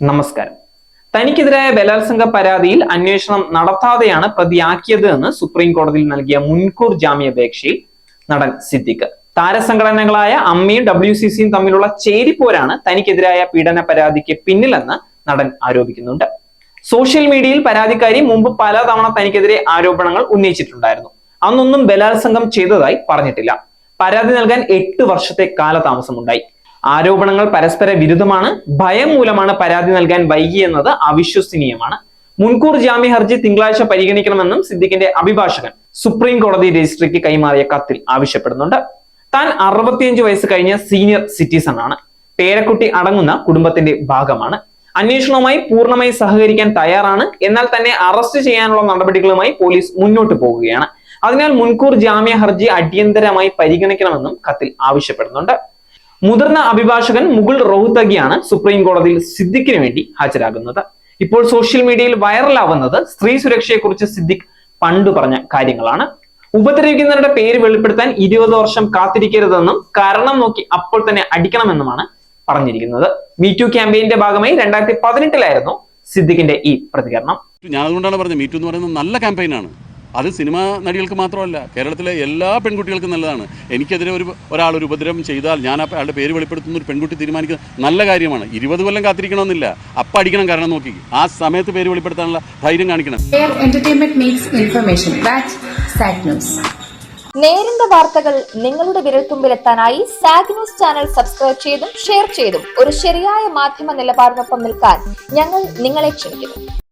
നമസ്കാരം. തനിക്കെതിരായ ബലാത്സംഗ പരാതിയിൽ അന്വേഷണം നടത്താതെയാണ് പ്രതിയാക്കിയത് എന്ന് സുപ്രീം കോടതിയിൽ നൽകിയ മുൻകൂർ ജാമ്യാപേക്ഷയിൽ നടൻ സിദ്ദിഖ്. താരസംഘടനകളായ അമ്മയും ഡബ്ല്യു സി സിയും തമ്മിലുള്ള ചേരിപ്പോരാണ് തനിക്കെതിരായ പീഡന പരാതിക്ക് പിന്നിലെന്ന് നടൻ ആരോപിക്കുന്നുണ്ട്. സോഷ്യൽ മീഡിയയിൽ പരാതിക്കാരി മുമ്പ് പലതവണ തനിക്കെതിരെ ആരോപണങ്ങൾ ഉന്നയിച്ചിട്ടുണ്ടായിരുന്നു. അന്നൊന്നും ബലാത്സംഗം ചെയ്തതായി പറഞ്ഞിട്ടില്ല. പരാതി നൽകാൻ എട്ട് വർഷത്തെ കാലതാമസമുണ്ടായി. ആരോപണങ്ങൾ പരസ്പര വിരുദ്ധമാണ്. ഭയം മൂലമാണ് പരാതി നൽകാൻ വൈകിയെന്നത് അവിശ്വസനീയമാണ്. മുൻകൂർ ജാമ്യ ഹർജി തിങ്കളാഴ്ച പരിഗണിക്കണമെന്നും സിദ്ദിഖിന്റെ അഭിഭാഷകൻ സുപ്രീം കോടതി രജിസ്ട്രിക്ക് കൈമാറിയ കത്തിൽ ആവശ്യപ്പെടുന്നുണ്ട്. താൻ അറുപത്തിയഞ്ച് വയസ്സ് കഴിഞ്ഞ സീനിയർ സിറ്റിസൺ ആണ് പേരക്കുട്ടി അടങ്ങുന്ന കുടുംബത്തിന്റെ ഭാഗമാണ്. അന്വേഷണവുമായി പൂർണമായി സഹകരിക്കാൻ തയ്യാറാണ്. എന്നാൽ തന്നെ അറസ്റ്റ് ചെയ്യാനുള്ള നടപടികളുമായി പോലീസ് മുന്നോട്ട് പോകുകയാണ് അതിനാൽ മുൻകൂർ ജാമ്യ ഹർജി അടിയന്തരമായി പരിഗണിക്കണമെന്നും കത്തിൽ ആവശ്യപ്പെടുന്നുണ്ട്. മുതിർന്ന അഭിഭാഷകൻ മുകുൾ റോഹ്തഗിയാണ് സുപ്രീം കോടതിയിൽ സിദ്ദിഖിന് വേണ്ടി ഹാജരാകുന്നത്. ഇപ്പോൾ സോഷ്യൽ മീഡിയയിൽ വൈറലാവുന്നത് സ്ത്രീ സുരക്ഷയെക്കുറിച്ച് സിദ്ദിഖ് പണ്ട് പറഞ്ഞ കാര്യങ്ങളാണ്. ഉപദ്രവിക്കുന്നവരുടെ പേര് വെളിപ്പെടുത്താൻ ഇരുപത് വർഷം കാത്തിരിക്കരുതെന്നും കാരണം നോക്കി അപ്പോൾ തന്നെ അടിക്കണമെന്നുമാണ് പറഞ്ഞിരിക്കുന്നത്. മീ ടു ക്യാമ്പയിന്റെ ഭാഗമായി രണ്ടായിരത്തി പതിനെട്ടിലായിരുന്നു സിദ്ദിഖിന്റെ ഈ പ്രതികരണം. ഞാൻ അതുകൊണ്ടാണ് പറഞ്ഞത് മീറ്റു എന്ന് പറയുന്നത് നല്ല ക്യാമ്പയിനാണ് അത് സിനിമാ നടികൾക്ക് മാത്രമല്ല കേരളത്തിലെ എല്ലാ പെൺകുട്ടികൾക്കും നല്ലതാണ്. എനിക്കെതിരെ ഒരു ഒരാൾ ഒരു ഉപദ്രവം ചെയ്താൽ ഞാൻ ആ അയാളുടെ പേര് വെളിപ്പെടുത്തുന്ന ഒരു പെൺകുട്ടി തീരുമാനിക്കുന്നത് നല്ല കാര്യമാണ്. ഇരുപത് കൊല്ലം കാത്തിരിക്കണമെന്നില്ല. അപ്പം അടിക്കണം കാരണം നോക്കി. ആ സമയത്ത് പേര് വെളിപ്പെടുത്താനുള്ള ധൈര്യം കാണിക്കണം. നേരിന്റെ വാർത്തകൾ നിങ്ങളുടെ വിരൽത്തുമ്പിലെത്താനായി സാഗ് ന്യൂസ് ചാനൽ സബ്സ്ക്രൈബ് ചെയ്തും ഷെയർ ചെയ്തും ഒരു ശരിയായ മാധ്യമ നിലപാടിനൊപ്പം നിൽക്കാൻ ഞങ്ങൾ നിങ്ങളെ ക്ഷണിക്കുന്നു.